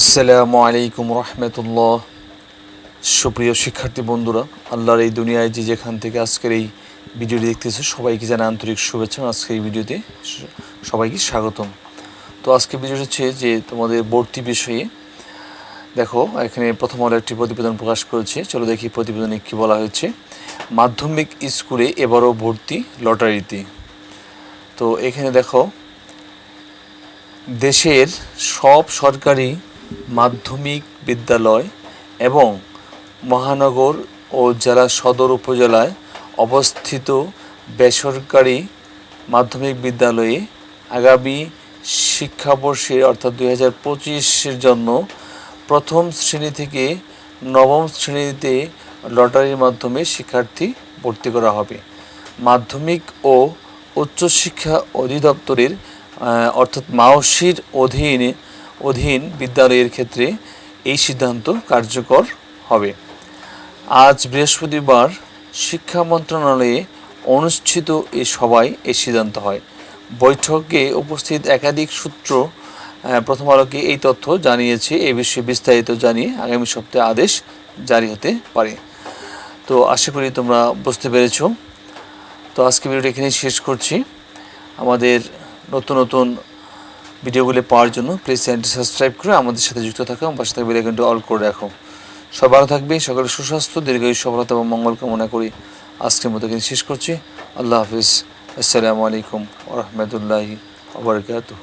আসসালামু আলাইকুম রহমতুল্লাহ। সুপ্রিয় শিক্ষার্থী বন্ধুরা, আল্লাহর এই দুনিয়ায় যে যেখান থেকে আজকের এই ভিডিওটি দেখতেছে, সবাইকে জানা আন্তরিক শুভেচ্ছা। আজকের এই ভিডিওতে সবাইকে স্বাগতম। তো আজকে ভিডিও হচ্ছে যে তোমাদের ভর্তি বিষয়ে। দেখো, এখানে প্রথম আলো একটি প্রতিবেদন প্রকাশ করেছে। চলো দেখি প্রতিবেদনে কী বলা হয়েছে। মাধ্যমিক স্কুলে এবারও ভর্তি লটারিতে। তো এখানে দেখো, দেশের সব সরকারি মাধ্যমিক বিদ্যালয় এবং মহানগর ও জেলা সদর উপজেলায় অবস্থিত বেসরকারি মাধ্যমিক বিদ্যালয়ে আগামী শিক্ষাবর্ষে অর্থাৎ দুই হাজার পঁচিশের জন্য প্রথম শ্রেণি থেকে নবম শ্রেণীতে লটারির মাধ্যমে শিক্ষার্থী ভর্তি করা হবে। মাধ্যমিক ও উচ্চশিক্ষা অধিদপ্তরের অর্থাৎ মাওসির অধীনে অধীন বিদ্যালয়ের ক্ষেত্রে এই সিদ্ধান্ত কার্যকর হবে। আজ বৃহস্পতিবার শিক্ষা মন্ত্রণালয়ে অনুষ্ঠিত এই সভায় এই সিদ্ধান্ত হয়। বৈঠকে উপস্থিত একাধিক সূত্র প্রথম আলোকে এই তথ্য জানিয়েছে, এ বিষয়ে বিস্তারিত জানিয়ে আগামী সপ্তাহে আদেশ জারি হতে পারে। তো আশা করি তোমরা বুঝতে পেরেছ। তো আজকে ভিডিওটা এখানেই শেষ করছি। আমাদের নতুন নতুন ভিডিওগুলি পাওয়ার জন্য প্লিজ চ্যানেলটি সাবস্ক্রাইব করে আমাদের সাথে যুক্ত থাকো এবং পাশে থাকবে বেলাইকনটি অল করে রাখো। সব ভালো থাকবে সকলের সুস্বাস্থ্য, দীর্ঘায়ু, সফলতা এবং মঙ্গল কামনা করি। আজকের মতো কিন্তু শেষ করছি। আল্লাহ হাফিজ। আসসালামু আলাইকুম ওরহমতুল্লাহি আবরকাতুহ